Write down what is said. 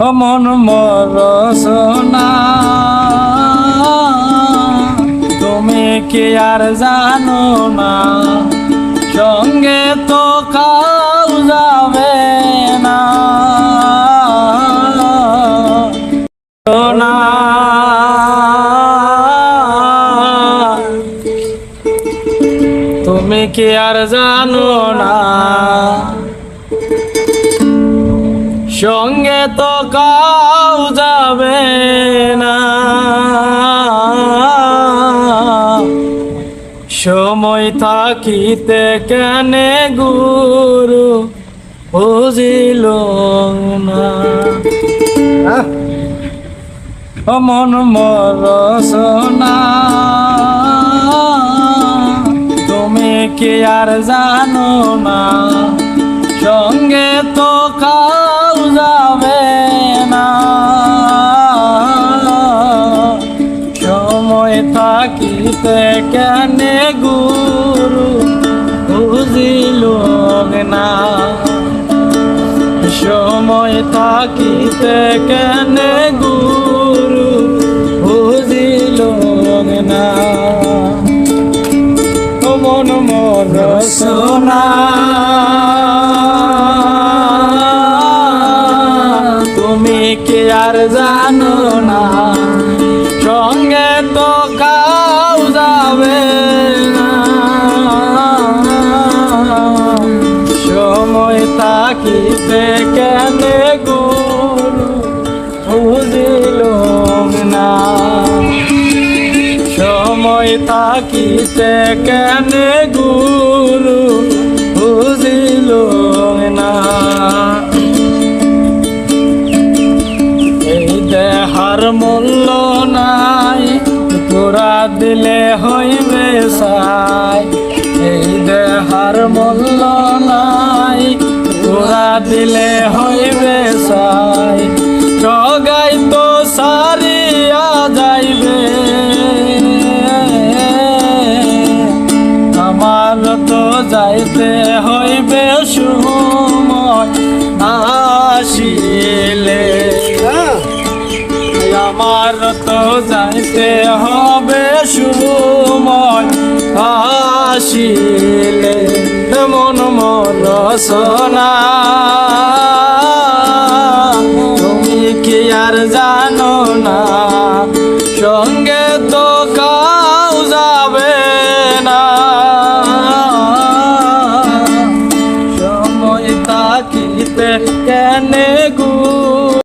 মন মরসনা। তুমি কি আর জানো না? সঙ্গে তো কাউ যাবে না। তুমি কি আর জানো না? সঙ্গে তো কাউ যাবে না। সময় থাকিতে কেনে গুরু বুঝিল না। অমন মরসনা। তুমি কি আর জানো না? থাকিতে কেনে গুরু? বুঝিল না। সময় থাকিতে কেনে গুরু? বুঝিল না। মন মর সোনা। তুমি কি আর জানো না? সঙ্গে যাবে কেনে গুরু না। সময় থাকিতে কেন গুরু দিলে হইবে সাই। এই দেহার মূল্য নাই তোরা দিলে হইবে সাই। জগাই তো সারিয়া যাইবে। আমার তো যাইতে হইবে সময় আসিলে। আমার তো যাইতে হবে সময় আসিলে মন সোনা তুমি কি আর জানো না? সঙ্গে তো